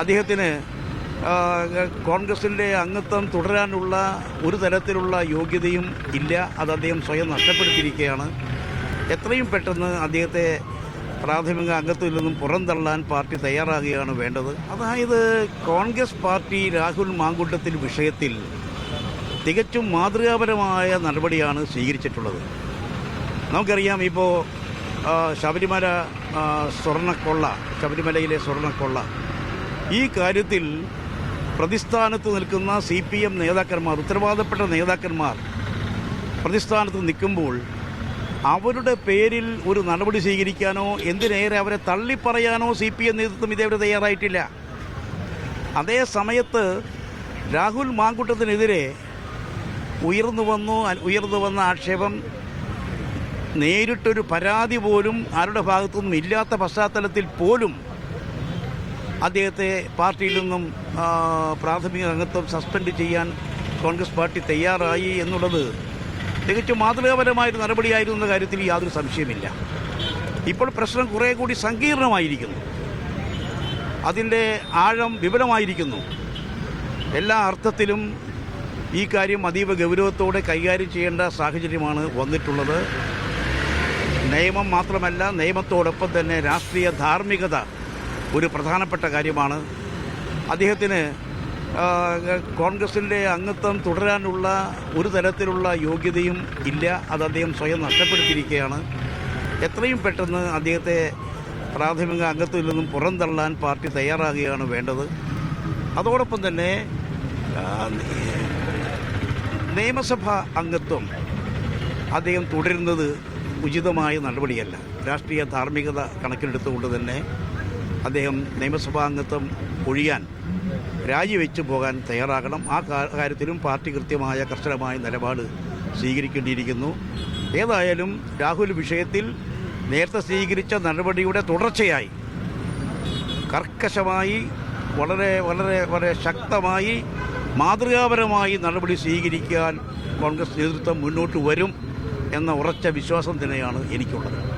അദ്ദേഹത്തിന് കോൺഗ്രസിന്റെ അംഗത്വം തുടരാനുള്ള ഒരു തരത്തിലുള്ള യോഗ്യതയും ഇല്ല. അത് അദ്ദേഹം സ്വയം നഷ്ടപ്പെടുത്തിയിരിക്കുകയാണ്. എത്രയും പെട്ടെന്ന് അദ്ദേഹത്തെ പ്രാഥമിക അംഗത്വത്തിൽ നിന്നും പുറന്തള്ളാൻ പാർട്ടി തയ്യാറാകുകയാണ് വേണ്ടത്. അതായത് കോൺഗ്രസ് പാർട്ടി രാഹുൽ മാങ്കുട്ടത്തിൽ വിഷയത്തിൽ തികച്ചും മാതൃകാപരമായ നടപടിയാണ് സ്വീകരിച്ചിട്ടുള്ളത്. നമുക്കറിയാം ഇപ്പോൾ ശബരിമല സ്വർണക്കൊള്ള ശബരിമലയിലെ സ്വർണക്കൊള്ള ഈ കാര്യത്തിൽ പ്രതിസ്ഥാനത്ത് നിൽക്കുന്ന സി പി എം നേതാക്കന്മാർ ഉത്തരവാദപ്പെട്ട നേതാക്കന്മാർ പ്രതിസ്ഥാനത്ത് നിൽക്കുമ്പോൾ അവരുടെ പേരിൽ ഒരു നടപടി സ്വീകരിക്കാനോ എന്തിനേറെ അവരെ തള്ളിപ്പറയാനോ സി പി എം നേതൃത്വം ഇതേവരെ തയ്യാറായിട്ടില്ല. അതേ സമയത്ത് രാഹുൽ മാങ്കുട്ടത്തിനെതിരെ ഉയർന്നു വന്നു ഉയർന്നു വന്ന ആക്ഷേപം നേരിട്ടൊരു പരാതി പോലും ആരുടെ ഭാഗത്തുനിന്നും ഇല്ലാത്ത പശ്ചാത്തലത്തിൽ പോലും അദ്ദേഹത്തെ പാർട്ടിയിൽ നിന്നും പ്രാഥമിക അംഗത്വം സസ്പെൻഡ് ചെയ്യാൻ കോൺഗ്രസ് പാർട്ടി തയ്യാറായി എന്നുള്ളത് തികച്ചും മാതൃകാപരമായൊരു നടപടിയായിരുന്നു എന്ന കാര്യത്തിൽ യാതൊരു സംശയമില്ല ഇപ്പോൾ പ്രശ്നം കുറേ കൂടി സങ്കീർണമായിരിക്കുന്നു. അതിന്റെ ആഴം വിപുലമായിരിക്കുന്നു. എല്ലാ അർത്ഥത്തിലും ഈ കാര്യം അതീവ ഗൗരവത്തോടെ കൈകാര്യം ചെയ്യേണ്ട സാഹചര്യമാണ് വന്നിട്ടുള്ളത്. നിയമം മാത്രമല്ല നിയമത്തോടൊപ്പം തന്നെ രാഷ്ട്രീയ ധാർമ്മികത ഒരു പ്രധാനപ്പെട്ട കാര്യമാണ്. അദ്ദേഹത്തിന് കോൺഗ്രസിന്റെ അംഗത്വം തുടരാനുള്ള ഒരു തരത്തിലുള്ള യോഗ്യതയും ഇല്ല. അത് അദ്ദേഹം സ്വയം നഷ്ടപ്പെടുത്തിയിരിക്കുകയാണ്. എത്രയും പെട്ടെന്ന് അദ്ദേഹത്തെ പ്രാഥമിക അംഗത്വത്തിൽ നിന്നും പുറന്തള്ളാൻ പാർട്ടി തയ്യാറാകുകയാണ് വേണ്ടത്. അതോടൊപ്പം തന്നെ നിയമസഭാ അംഗത്വം അദ്ദേഹം തുടരുന്നത് ഉചിതമായ നടപടിയല്ല. രാഷ്ട്രീയ ധാർമ്മികത കണക്കിലെടുത്തുകൊണ്ട് തന്നെ അദ്ദേഹം നിയമസഭാംഗത്വം ഒഴിയാൻ രാജിവെച്ചു പോകാൻ തയ്യാറാകണം. ആ കാര്യത്തിലും പാർട്ടി കൃത്യമായ കർശനമായ നിലപാട് സ്വീകരിക്കേണ്ടിയിരിക്കുന്നു. ഏതായാലും രാഹുൽ വിഷയത്തിൽ നേരത്തെ സ്വീകരിച്ച നടപടിയുടെ തുടർച്ചയായി കർക്കശമായി വളരെ വളരെ വളരെ ശക്തമായി മാതൃകാപരമായി നടപടി സ്വീകരിക്കാൻ കോൺഗ്രസ് നേതൃത്വം മുന്നോട്ട് വരും എന്ന ഉറച്ച വിശ്വാസം തന്നെയാണ് എനിക്കുള്ളത്.